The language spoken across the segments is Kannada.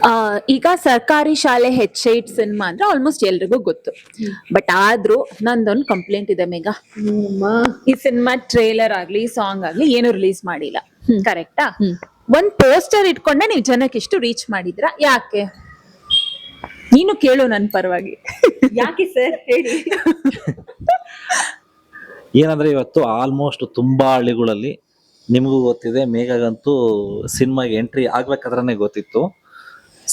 ಆ, ಈಗ ಸರ್ಕಾರಿ ಶಾಲೆ ಹೆಚ್ ಐಟ್ ಸಿನಿಮಾ ಅಂದ್ರೆ ಆಲ್ಮೋಸ್ಟ್ ಎಲ್ರಿಗೂ ಗೊತ್ತು. ಬಟ್ ಆದ್ರೂ ನಂದೊಂದು ಕಂಪ್ಲೇಂಟ್ ಇದೆ ಮೇಘ. ಈ ಸಿನಿಮಾ ಟ್ರೇಲರ್ ಆಗ್ಲಿ ಸಾಂಗ್ ಆಗ್ಲಿ ಏನು ರಿಲೀಸ್ ಮಾಡಿಲ್ಲ. ಕರೆಕ್ಟಾ ಒಂದ್ ಪೋಸ್ಟರ್ ಇಟ್ಕೊಂಡೆ ನೀವು ಜನಕ್ಕೆ ಇಷ್ಟು ರೀಚ್ ಮಾಡಿದ್ರ? ಯಾಕೆ? ನೀನು ಕೇಳು ನನ್ ಪರವಾಗಿ. ಯಾಕೆ ಸರ್ ಹೇಳಿ. ಏನಂದ್ರೆ ಇವತ್ತು ಆಲ್ಮೋಸ್ಟ್ ತುಂಬಾ ಹಳ್ಳಿಗಳಲ್ಲಿ ನಿಮಗೂ ಗೊತ್ತಿದೆ ಮೇಘಗಂತೂ ಸಿನಿಮಾಗೆ ಎಂಟ್ರಿ ಆಗ್ಬೇಕಾದ್ರೆ ಗೊತ್ತಿತ್ತು.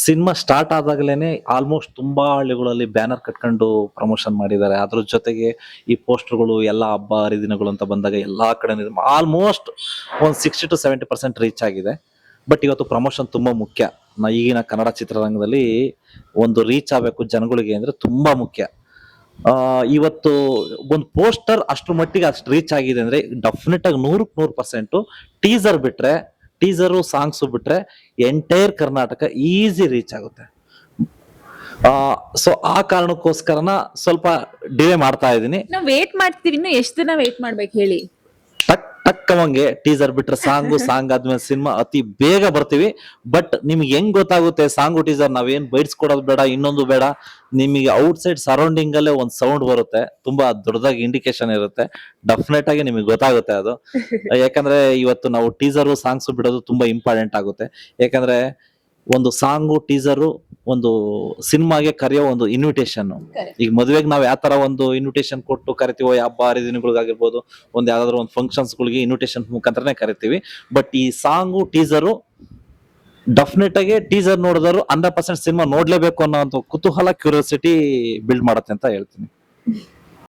ಸಿನಿಮಾ ಸ್ಟಾರ್ಟ್ ಆದಾಗಲೇನೆ ಆಲ್ಮೋಸ್ಟ್ ತುಂಬಾ ಹಳ್ಳಿಗಳಲ್ಲಿ ಬ್ಯಾನರ್ ಕಟ್ಕೊಂಡು ಪ್ರಮೋಷನ್ ಮಾಡಿದ್ದಾರೆ. ಅದ್ರ ಜೊತೆಗೆ ಈ ಪೋಸ್ಟರ್ಗಳು ಎಲ್ಲ ಹಬ್ಬ, ಹರಿದಿನಗಳು ಅಂತ ಬಂದಾಗ ಎಲ್ಲಾ ಕಡೆ ಆಲ್ಮೋಸ್ಟ್ ಒಂದು sixty to seventy percent reach ಆಗಿದೆ. ಬಟ್ ಇವತ್ತು ಪ್ರಮೋಷನ್ ತುಂಬಾ ಮುಖ್ಯ. ನಾ, ಈಗಿನ ಕನ್ನಡ ಚಿತ್ರರಂಗದಲ್ಲಿ ಒಂದು ರೀಚ್ ಆಗಬೇಕು ಜನಗಳಿಗೆ ಅಂದ್ರೆ ತುಂಬಾ ಮುಖ್ಯ. ಇವತ್ತು ಒಂದು ಪೋಸ್ಟರ್ ಅಷ್ಟ್ರ ಮಟ್ಟಿಗೆ ಅಷ್ಟು ರೀಚ್ ಆಗಿದೆ ಅಂದ್ರೆ ಡೆಫಿನೆಟ್ ಆಗಿ ನೂರಕ್ಕೆ ನೂರು ಪರ್ಸೆಂಟ್ ಟೀಸರ್ ಬಿಟ್ರೆ ಟೀಸರು ಸಾಂಗ್ಸು ಬಿಟ್ರೆ ಎಂಟೈರ್ ಕರ್ನಾಟಕ ಈಸಿ ರೀಚ್ ಆಗುತ್ತೆ. ಸೊ ಆ ಕಾರಣಕ್ಕೋಸ್ಕರನ ಸ್ವಲ್ಪ ಡಿಲೇ ಮಾಡ್ತಾ ಇದ್ದೀನಿ. ನಾವು ವೇಟ್ ಮಾಡ್ತೀವಿ, ಇನ್ನು ಎಷ್ಟು ದಿನ ವೇಟ್ ಮಾಡ್ಬೇಕು ಹೇಳಿ? ಟಕ್ ಟೀಸರ್ ಬಿಟ್ರೆ ಸಾಂಗು, ಸಾಂಗ್ ಆದ್ಮೇಲೆ ಸಿನಿಮಾ ಅತಿ ಬೇಗ ಬರ್ತೀವಿ. ಬಟ್ ನಿಮ್ಗೆ ಹೆಂಗ್ ಗೊತ್ತಾಗುತ್ತೆ ಸಾಂಗು ಟೀಸರ್ ನಾವೇನ್ ಬೈಟ್ಸ್ಕೊಡೋದು ಬೇಡ, ಇನ್ನೊಂದು ಬೇಡ. ನಿಮಗೆ ಔಟ್ ಸೈಡ್ ಸರೌಂಡಿಂಗ್ ಅಲ್ಲೇ ಒಂದ್ ಸೌಂಡ್ ಬರುತ್ತೆ. ತುಂಬಾ ದೊಡ್ಡದಾಗಿ ಇಂಡಿಕೇಶನ್ ಇರುತ್ತೆ. ಡೆಫಿನೆಟ್ ಆಗಿ ನಿಮಗೆ ಗೊತ್ತಾಗುತ್ತೆ ಅದು. ಯಾಕಂದ್ರೆ ಇವತ್ತು ನಾವು ಟೀಸರ್ ಸಾಂಗ್ಸ್ ಬಿಡೋದು ತುಂಬಾ ಇಂಪಾರ್ಟೆಂಟ್ ಆಗುತ್ತೆ. ಯಾಕಂದ್ರೆ ಒಂದು ಸಾಂಗು ಟೀಸರು ಒಂದು ಸಿನಿಮಾಗೆ ಕರೆಯೋ ಒಂದು ಇನ್ವಿಟೇಷನ್ ಈಗ ಮದುವೆಗೆ ನಾವು ಯಾವ ತರ ಒಂದು ಇನ್ವಿಟೇಷನ್ ಕೊಟ್ಟು ಕರಿತೀವೋ ಹಬ್ಬ ಹರಿದಿನಗಳಿಗಾಗಿರ್ಬೋದು ಒಂದು ಯಾವ್ದಾದ್ರು ಒಂದು ಫಂಕ್ಷನ್ಸ್ಗಳಿಗೆ ಇನ್ವಿಟೇಷನ್ ಮುಖಾಂತರನೇ ಕರಿತೀವಿ. ಬಟ್ ಈ ಸಾಂಗು ಟೀಸರು ಡೆಫಿನೆಟ್ ಆಗಿ ಟೀಸರ್ ನೋಡಿದ್ರು ಹಂಡ್ರೆಡ್ ಪರ್ಸೆಂಟ್ ಸಿನಿಮಾ ನೋಡ್ಲೇಬೇಕು ಅನ್ನೋ ಒಂದು ಕುತೂಹಲ ಕ್ಯೂರಿಯಾಸಿಟಿ ಬಿಲ್ಡ್ ಮಾಡತ್ತೆ ಅಂತ ಹೇಳ್ತೀನಿ.